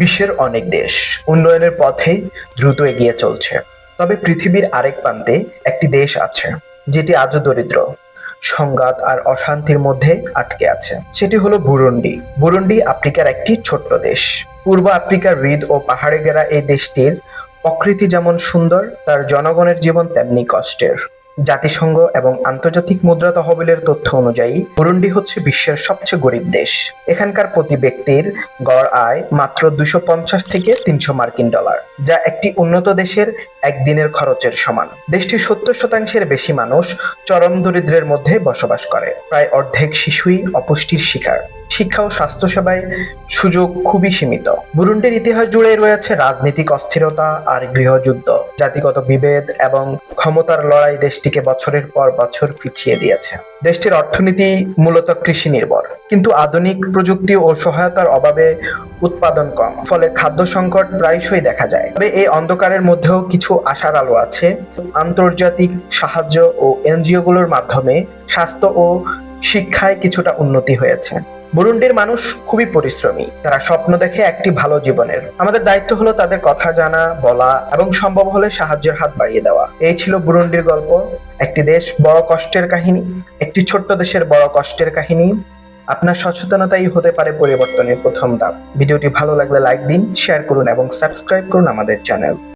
বিশ্বের অনেক দেশ উন্নয়নের পথে দ্রুত এগিয়ে চলছে। তবে পৃথিবীর আরেক প্রান্তে একটি দেশ আছে, যেটি আজও দরিদ্র, সংঘাত আর অশান্তির মধ্যে আটকে আছে। সেটি হলো বুরুন্ডি। বুরুন্ডি আফ্রিকার একটি ছোট্ট দেশ। পূর্ব আফ্রিকার হৃদ ও পাহাড়ে ঘেরা এই দেশটির প্রকৃতি যেমন সুন্দর, তার জনগণের জীবন তেমনি কষ্টের। জাতিসংঘ এবং আন্তর্জাতিক মুদ্রা তহবিলের তথ্য অনুযায়ী, বুরুন্ডি হচ্ছে বিশ্বের সবচেয়ে গরিব দেশ। এখানকার প্রতি ব্যক্তির গড় আয় মাত্র দুশো পঞ্চাশ থেকে তিনশো মার্কিন ডলার, যা একটি উন্নত দেশের একদিনের খরচের সমান। দেশটির সত্তর শতাংশের বেশি মানুষ চরম দরিদ্রের মধ্যে বসবাস করে, প্রায় অর্ধেক শিশুই অপুষ্টির শিকার। শিক্ষা ও স্বাস্থ্যসেবায় সুযোগ খুবই সীমিত। বুরুন্ডির ইতিহাস জুড়ে রয়েছে রাজনৈতিক অস্থিরতা আর গৃহযুদ্ধ। জাতিগত বিভেদ এবং ক্ষমতার লড়াই দেশটিকে বছরের পর বছর পিছিয়ে দিয়েছে। দেশটির অর্থনীতি মূলত কৃষি নির্ভর। কিন্তু আধুনিক প্রযুক্তি ও সহায়তার অভাবে উৎপাদন কম। ফলে খাদ্য সংকট প্রায়শই দেখা যায়। তবে এই অন্ধকারের মধ্যেও কিছু আশার আলো আছে। আন্তর্জাতিক সাহায্য ও এনজিওগুলোর মাধ্যমে স্বাস্থ্য ও শিক্ষায় কিছুটা উন্নতি হয়েছে। বুরুন্ডির মানুষ খুবই পরিশ্রমী। তারা স্বপ্ন দেখে একটি ভালো জীবনের। আমাদের দায়িত্ব হলো তাদের কথা জানা, বলা এবং সম্ভব হলে সাহায্যের হাত বাড়িয়ে দেওয়া। এই ছিল বুরুন্ডির গল্প। একটি দেশ বড় কষ্টের কাহিনী, একটি ছোট্ট দেশের বড় কষ্টের কাহিনী। আপনার সচেতনতাই হতে পারে পরিবর্তনের প্রথম ধাপ। ভিডিওটি ভালো লাগলে লাইক দিন, শেয়ার করুন এবং সাবস্ক্রাইব করুন আমাদের চ্যানেল।